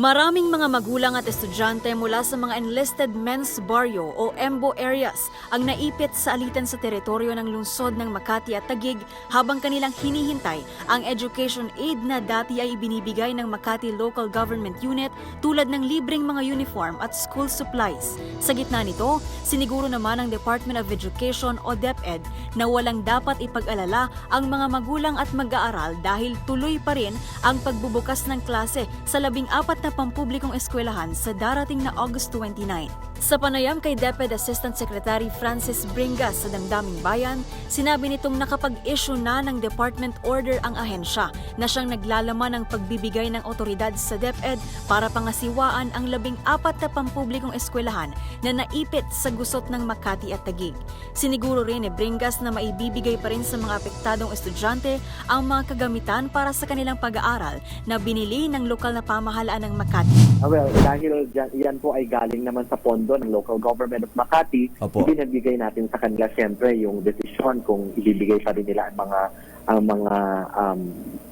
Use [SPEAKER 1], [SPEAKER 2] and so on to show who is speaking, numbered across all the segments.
[SPEAKER 1] Maraming mga magulang at estudyante mula sa mga enlisted men's barrio o EMBO areas ang naipit sa alitan sa teritoryo ng lungsod ng Makati at Tagig habang kanilang hinihintay ang education aid na dati ay ibinibigay ng Makati Local Government Unit tulad ng libreng mga uniform at school supplies. Sa gitna nito, siniguro naman ng Department of Education o DepEd na walang dapat ipag-alala ang mga magulang at mag-aaral dahil tuloy pa rin ang pagbubukas ng klase sa labing apat na pampublikong eskwelahan sa darating na August 29. Sa panayam kay DepEd Assistant Secretary Francis Bringas sa Damdaming Bayan, sinabi nitong nakapag-issue na ng department order ang ahensya na siyang naglalaman ng pagbibigay ng otoridad sa DepEd para pangasiwaan ang labing apat na pampublikong eskwelahan na naipit sa gusot ng Makati at Tagig. Siniguro rin ni Bringas na maibibigay pa rin sa mga apektadong estudyante ang mga kagamitan para sa kanilang pag-aaral na binili ng lokal na pamahalaan ng Makati.
[SPEAKER 2] Ah, well, dahil dyan, yan po ay galing naman sa pondo ng local government of Makati,
[SPEAKER 3] Opo.
[SPEAKER 2] ibinibigay natin sa kanila siyempre yung desisyon kung ibibigay pa rin nila ang mga ang mga um,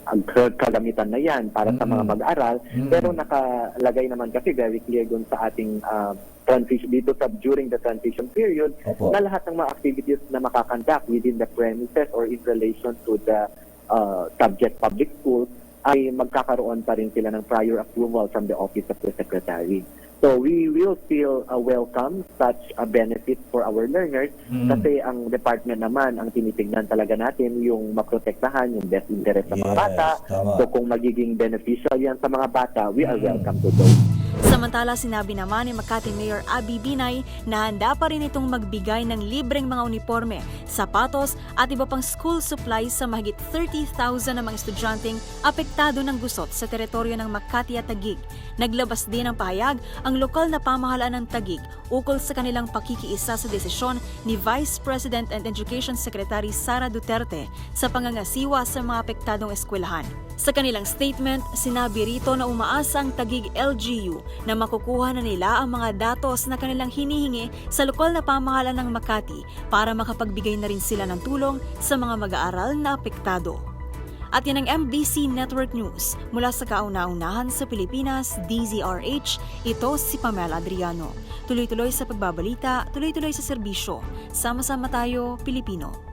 [SPEAKER 2] ang k- kagamitan na yan para sa mga mag-aral.
[SPEAKER 3] Mm.
[SPEAKER 2] Pero nakalagay naman kasi very clear dun sa ating uh, transition dito sa during the transition period
[SPEAKER 3] Opo.
[SPEAKER 2] na lahat ng mga activities na makakandak within the premises or in relation to the uh, subject public schools ay magkakaroon pa rin sila ng prior approval from the Office of the Secretary. So we will still uh, welcome such a benefit for our learners
[SPEAKER 3] Mm.
[SPEAKER 2] kasi ang department naman ang tinitingnan talaga natin yung maprotektahan yung best interest ng mga
[SPEAKER 3] Yes,
[SPEAKER 2] bata.
[SPEAKER 3] tama.
[SPEAKER 2] So kung magiging beneficial yan sa mga bata, we are
[SPEAKER 3] Mm.
[SPEAKER 2] welcome to those.
[SPEAKER 1] Samantala, sinabi naman ni Makati Mayor Abby Binay na handa pa rin itong magbigay ng libreng mga uniforme, sapatos at iba pang school supplies sa mahigit 30,000 na mga estudyanteng apektado ng gusot sa teritoryo ng Makati at Tagig. Naglabas din ng pahayag ang lokal na pamahalaan ng Tagig ukol sa kanilang pakikiisa sa desisyon ni Vice President and Education Secretary Sara Duterte sa pangangasiwa sa mga apektadong eskwelahan. Sa kanilang statement, sinabi rito na umaasa ang Tagig LGU na makukuha na nila ang mga datos na kanilang hinihingi sa lokal na pamahalaan ng Makati para makapagbigay na rin sila ng tulong sa mga mag-aaral na apektado. At yan ang MBC Network News. Mula sa kauna-unahan sa Pilipinas, DZRH, ito si Pamela Adriano. Tuloy-tuloy sa pagbabalita, tuloy-tuloy sa serbisyo. Sama-sama tayo, Pilipino.